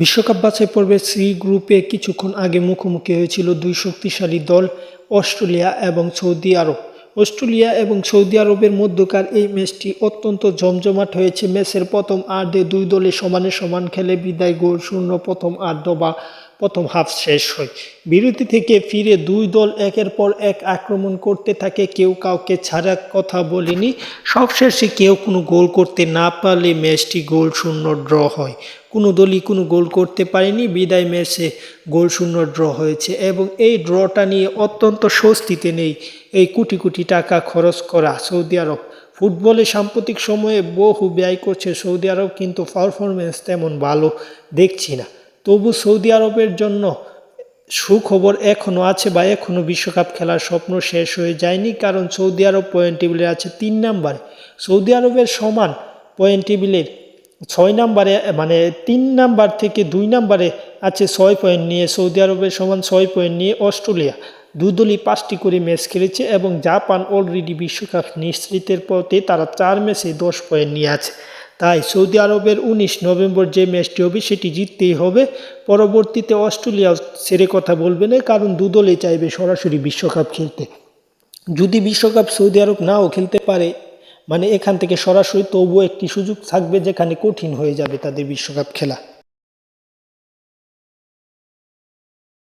বিশ্বকাপ বাছাই পর্বে সি গ্রুপে কিছুক্ষণ আগে মুখোমুখি হয়েছিল দুই শক্তিশালী দল, অস্ট্রেলিয়া এবং সৌদি আরব। অস্ট্রেলিয়া এবং সৌদি আরবের মধ্যকার এই ম্যাচটি অত্যন্ত জমজমাট হয়েছে। ম্যাচের প্রথম আর্ধে দুই দলে সমানে সমান খেলে বিদায় গোল শূন্য, প্রথম আর্ধ বা প্রথম হাফ শেষ হয়। বিরতি থেকে ফিরে দুই দল একের পর এক আক্রমণ করতে থাকে। কেউ কাউকে ছাড়া কথা বলেনি। সবশেষে কেউ কোনো গোল করতে না পারলে ম্যাচটি গোল শূন্য ড্র হয়। কোনো দলই কোনো গোল করতে পারেনি। বিদায় ম্যাচে গোল শূন্য ড্র হয়েছে এবং এই ড্রটা নিয়ে অত্যন্ত স্বস্তিতে নেই। এই কোটি কোটি টাকা খরচ করা সৌদি আরব। ফুটবলে সাম্প্রতিক সময়ে বহু ব্যয় করছে সৌদি আরব, কিন্তু পারফরমেন্স তেমন ভালো দেখছি না। তবু সৌদি আরবের জন্য সুখবর এখনও আছে বা এখনও বিশ্বকাপ খেলার স্বপ্ন শেষ হয়ে যায়নি, কারণ সৌদি আরব পয়েন্ট টেবিলে আছে তিন নাম্বারে সৌদি আরবের সমান পয়েন্ট টেবিলের ছয় নাম্বারে মানে তিন নাম্বার থেকে দুই নাম্বারে আছে ছয় পয়েন্ট নিয়ে, সৌদি আরবের সমান ছয় পয়েন্ট নিয়ে অস্ট্রেলিয়া। দুই দলই পাঁচটি করে ম্যাচ খেলেছে এবং জাপান অলরেডি বিশ্বকাপ নিশ্চিতের পথে তারা চার ম্যাচে দশ পয়েন্ট নিয়ে আছে। তাই সৌদি আরবের উনিশ নভেম্বর যে ম্যাচটি হবে সেটি জিততেই হবে। পরবর্তীতে অস্ট্রেলিয়া সেরে কথা বলবে না, কারণ দুদলই চাইবে সরাসরি বিশ্বকাপ খেলতে। যদি বিশ্বকাপ সৌদি আরব নাও খেলতে পারে মানে এখান থেকে সরাসরি তবুও একটি সুযোগ থাকবে যেখানে কঠিন হয়ে যাবে তাদের বিশ্বকাপ খেলা।